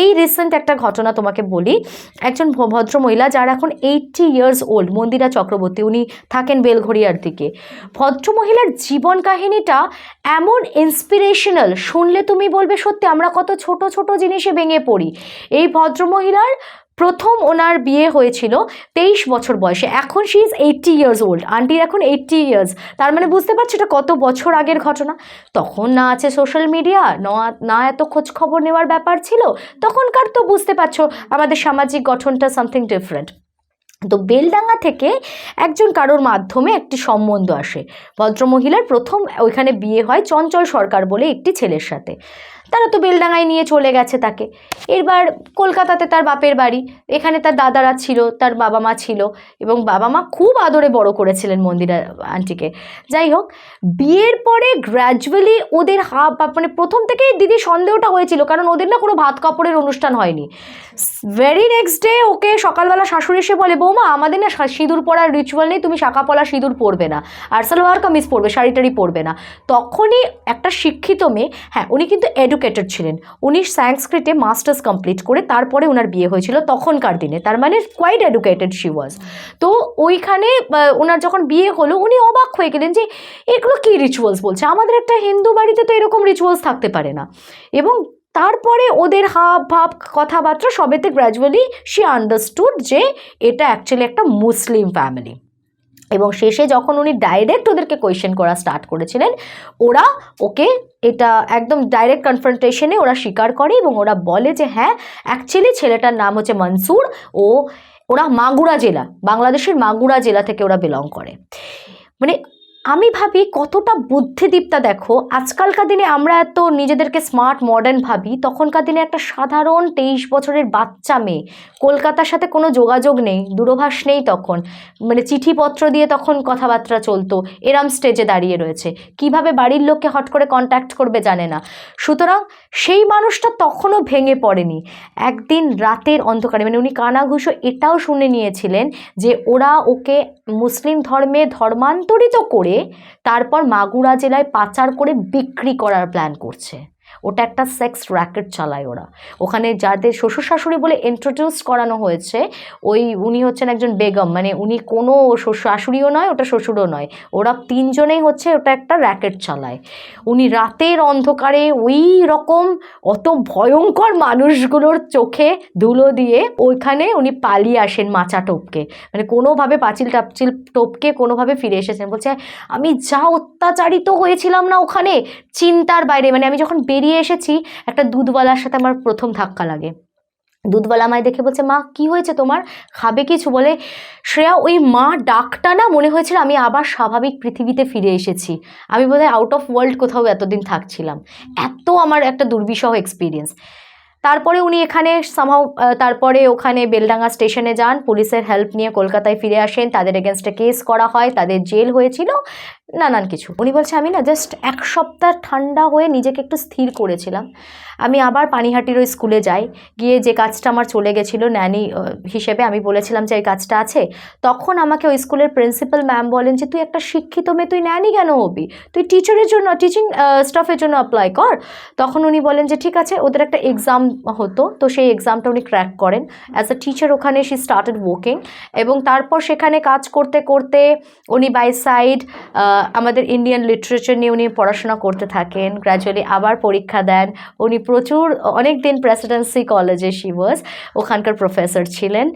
এই রিসেন্ট একটা ঘটনা তোমাকে বলি। একজন ভদ্র মহিলা যার এখন eighty years old Mandira Chakraborty, উনি থাকেন বেলঘড়িয়ার দিকে। ভদ্র মহিলার জীবন কাহিনীটা এমন ইন্সপিরেশনাল শুনলে তুমি বলবে, সত্যি আমরা কত ছোট ছোট জিনিসে ভেঙে পড়ি। এই ভদ্রমহিলার প্রথম ওনার বিয়ে হয়েছিল তেইশ বছর বয়সে। এখন she is eighty years old আন্টির এখন এইটটি ইয়ার্স তার মানে বুঝতে পারছ এটা কত বছর আগের ঘটনা? তখন না আছে সোশ্যাল মিডিয়া না এত খোঁজ খবর নেওয়ার ব্যাপার ছিল। তখনকার তো বুঝতে পারছ আমাদের সামাজিক গঠনটা সামথিং ডিফারেন্ট তো বেলডাঙ্গা থেকে একজন কারোর মাধ্যমে একটি সম্বন্ধ আসে। ভদ্রমহিলার প্রথম ওইখানে বিয়ে হয় চঞ্চল সরকার বলে একটি ছেলের সাথে। তারা তো বেলডাঙ্গায় নিয়ে চলে গেছে তাকে। এবার কলকাতাতে তার বাপের বাড়ি, এখানে তার দাদারা ছিল, তার বাবা মা ছিল এবং বাবা মা খুব আদরে বড় করেছিলেন মন্দিরা আন্টিকে। যাই হোক, বিয়ের পরে গ্র্যাজুয়ালি ওদের হাব মানে প্রথম থেকেই দিদি সন্দেহটা হয়েছিল, কারণ ওদের না কোনো ভাত কাপড়ের অনুষ্ঠান হয়নি। ভেরি নেক্সট ডে ওকে সকালবেলা শাশুড়ি এসে বলে, বৌমা, আমাদের না সিঁদুর পরার রিচুয়াল নেই, তুমি শাখা পলা সিঁদুর পরবে না, আর সালোয়ার কামিজ পরবে শাড়ি টাড়ি পরবে না। তখনই একটা শিক্ষিত মেয়ে হ্যাঁ উনি কিন্তু এডুকেটেড ছিলেন। উনি সংস্কৃতে মাস্টার্স কমপ্লিট করে তারপরে ওনার বিয়ে হয়েছিল তখনকার দিনে। তার মানে কোয়াইট এডুকেটেড শি ওয়াজ তো ওইখানে ওনার যখন বিয়ে হলো, উনি অবাক হয়ে গেলেন যে, এগুলো কী রিচুয়ালস বলছে, আমাদের একটা হিন্দু বাড়িতে তো এরকম রিচুয়ালস থাকতে পারে না। এবং তারপরে ওদের হাব ভাব কথাবার্তা সবেতে গ্র্যাজুয়ালি সে আন্ডারস্টুড যে, এটা অ্যাকচুয়ালি একটা মুসলিম ফ্যামিলি এবং শেষে যখন উনি ডাইরেক্ট ওদেরকে কোয়েশ্চেন করা স্টার্ট করেছিলেন, ওরা ওকে এটা একদম ডাইরেক্ট কনফ্রন্টেশনে ওরা স্বীকার করে এবং ওরা বলে যে হ্যাঁ অ্যাকচুয়ালি ছেলেটার নাম হচ্ছে মনসুর। ও, ওরা মাগুরা জেলা, বাংলাদেশের মাগুরা জেলা থেকে ওরা বিলং করে। মানে আমি ভাবি কতটা বুদ্ধিদীপ্তা দেখো। আজকালকার দিনে আমরা এত নিজেদেরকে স্মার্ট মডার্ন ভাবি, তখনকার দিনে একটা সাধারণ তেইশ বছরের বাচ্চা মেয়ে। কলকাতার সাথে কোনো যোগাযোগ নেই, দূরভাষ নেই তখন। মানে চিঠিপত্র দিয়ে তখন কথাবার্তা চলতো, এরম স্টেজে দাঁড়িয়ে রয়েছে। কীভাবে বাড়ির লোককে হট করে কন্ট্যাক্ট করবে জানে না। সুতরাং সেই মানুষটা তখনও ভেঙে পড়েনি। একদিন রাতের অন্ধকারে মানে উনি কানাঘুষো এটাও শুনে নিয়েছিলেন যে ওরা ওকে মুসলিম ধর্মে ধর্মান্তরিত করে তারপর মাগুরা জেলায় পাচার করে বিক্রি করার প্ল্যান করছে। ওটা একটা সেক্স র্যাকেট চালায় ওরা। ওখানে যাদের শ্বশুর শাশুড়ি বলে ইন্ট্রোডিউস করানো হয়েছে, ওই উনি হচ্ছেন একজন বেগম মানে উনি কোনো শাশুড়িও নয়, ওটা শ্বশুরও নয়। ওরা তিনজনেই হচ্ছে ওটা একটা র্যাকেট চালায়। উনি রাতের অন্ধকারে ওই রকম অত ভয়ঙ্কর মানুষগুলোর চোখে ধুলো দিয়ে ওইখানে উনি পালিয়ে আসেন মাচা টপকে। মানে কোনোভাবে পাঁচিল টাপচিল টপকে কোনোভাবে ফিরে এসেছেন। বলছে, আমি যা অত্যাচারিত হয়েছিলাম না ওখানে, চিন্তার বাইরে। মানে আমি যখন বেরিয়ে এসেছি। একটা দুধওয়ালার সাথে আমার প্রথম ধাক্কা লাগে। দুধওয়ালা আমায় দেখে বলছে, মা, কি হয়েছে তোমার? খাবে কিছু? বলে, শ্রেয়া, ওই মা ডাকটা না মনে হয়েছিল আমি আবার স্বাভাবিক পৃথিবীতে ফিরে এসেছি। আমি বোধহয় আউট অফ ওয়ার্ল্ড কোথাও এতদিন থাকছিলাম। এত আমার একটা দুর্বিষহ এক্সপিরিয়েন্স তারপরে উনি এখানে সামহাও তারপরে ওখানে বেলডাঙ্গা স্টেশনে যান। পুলিশের হেল্প নিয়ে কলকাতায় ফিরে আসেন। তাদের এগেনস্টে কেস করা হয়। তাদের জেল হয়েছিল। নানান কিছু। উনি বলছে, আমি না জাস্ট এক সপ্তাহ ঠান্ডা হয়ে নিজেকে একটু স্থির করেছিলাম। আমি আবার পানিহাটির ওই স্কুলে যাই। গিয়ে যে কাজটা আমার চলে গেছিল ন্যানি হিসেবে আমি বলেছিলাম যে এই কাজটা আছে। তখন আমাকে ওই স্কুলের প্রিন্সিপাল ম্যাম বলেন যে, তুই একটা শিক্ষিত মেয়ে, তুই ন্যানি কেন হবি? তুই টিচারের জন্য টিচিং স্টাফের জন্য অ্যাপ্লাই কর। তখন উনি বলেন যে, ঠিক আছে, ওদের একটা এক্সাম হতো। তো সেই এক্সামটা উনি ক্র্যাক করেন। অ্যাজ আ টিচার ওখানে শি স্টার্টেড ওয়ার্কিং এবং তারপর সেখানে কাজ করতে করতে উনি বাই সাইড আমাদের ইন্ডিয়ান লিটারেচার নিয়ে উনি পড়াশোনা করতে থাকেন। গ্র্যাজুয়ালি আবার পরীক্ষা দেন। উনি প্রচুর, অনেক দিন প্রেসিডেন্সি কলেজে শি ওয়াজ ওখানকার প্রফেসর ছিলেন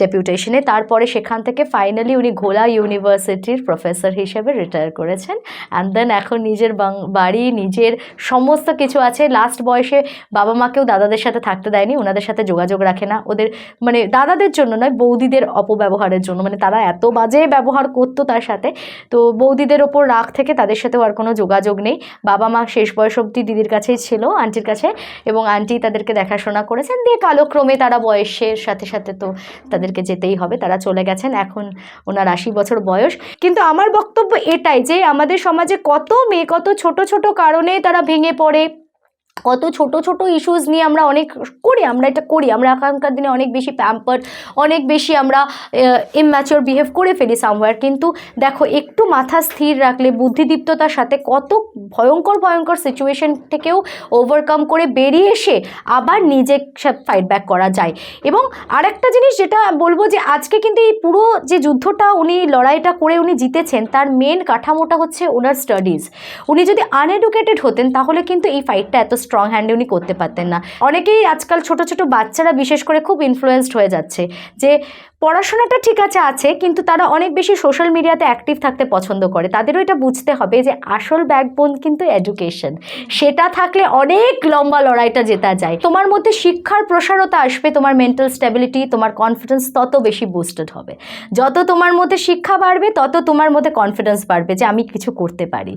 ডেপুটেশনে তারপরে সেখান থেকে ফাইনালি উনি ঘোলা ইউনিভার্সিটির প্রফেসর হিসেবে রিটায়ার করেছেন। অ্যান্ড দেন এখন নিজের বাড়ি, নিজের সমস্ত কিছু আছে। লাস্ট বয়সে বাবা মাকেও দাদাদের সাথে থাকতে দেয়নি। ওনাদের সাথে যোগাযোগ রাখে না। ওদের মানে দাদাদের জন্য নয়, বৌদিদের অপব্যবহারের জন্য। মানে তারা এত বাজে ব্যবহার করতো তার সাথে। তো বৌদিদের ওপর রাগ থেকে তাদের সাথেও আর কোনো যোগাযোগ নেই। বাবা মা শেষ বয়স অবধি দিদির কাছেই ছিল, আন্টির কাছে, এবং আন্টি তাদেরকে দেখাশোনা করেছেন। দিয়ে কালক্রমে তারা বয়সের সাথে সাথে তো তাদেরকে যেতেই হবে, তারা চলে গেছেন। এখন ওনার আশি বছর বয়স। কিন্তু আমার বক্তব্য এটাই যে আমাদের সমাজে কত মেয়ে, কত ছোট ছোট কারণে তারা ভেঙে পড়ে। কত ছোট ছোট ইস্যুস নিয়ে আমরা অনেক করি, আমরা এটা করি। আমরা এখনকার দিনে অনেক বেশি প্যাম্পার অনেক বেশি আমরা ইম্যাচিওর বিহেভ করে ফেলি সামওয়্যার কিন্তু দেখো, একটু মাথা স্থির রাখলে, বুদ্ধিদীপ্ততার সাথে কত ভয়ঙ্কর ভয়ঙ্কর সিচুয়েশন থেকেও ওভারকাম করে বেরিয়ে এসে আবার নিজে ফাইট ব্যাক করা যায়। এবং আরেকটা জিনিস যেটা বলব যে, আজকে কিন্তু এই পুরো যে যুদ্ধটা উনি, লড়াইটা করে উনি জিতেছেন, তার মেন কাঠামোটা হচ্ছে ওনার স্টাডিজ উনি যদি আনএডুকেটেড হতেন, তাহলে কিন্তু এই ফাইটটা এত স্ট্রং হ্যান্ডে উনি করতে পারতেন না। অনেকেই আজকাল ছোট ছোট বাচ্চারা বিশেষ করে খুব ইনফ্লুয়েসড হয়ে যাচ্ছে যে পড়াশোনাটা ঠিক আছে আছে, কিন্তু তারা অনেক বেশি সোশ্যাল মিডিয়াতে অ্যাক্টিভ থাকতে পছন্দ করে। তাদেরও এটা বুঝতে হবে যে আসল ব্যাকবোন কিন্তু এডুকেশন সেটা থাকলে অনেক লম্বা লড়াইটা জেতা যায়। তোমার মধ্যে শিক্ষার প্রসারতা আসবে, তোমার মেন্টাল স্টেবিলিটি তোমার কনফিডেন্স তত বেশি বুস্টেড হবে। যত তোমার মধ্যে শিক্ষা বাড়বে, তত তোমার মধ্যে কনফিডেন্স বাড়বে যে আমি কিছু করতে পারি।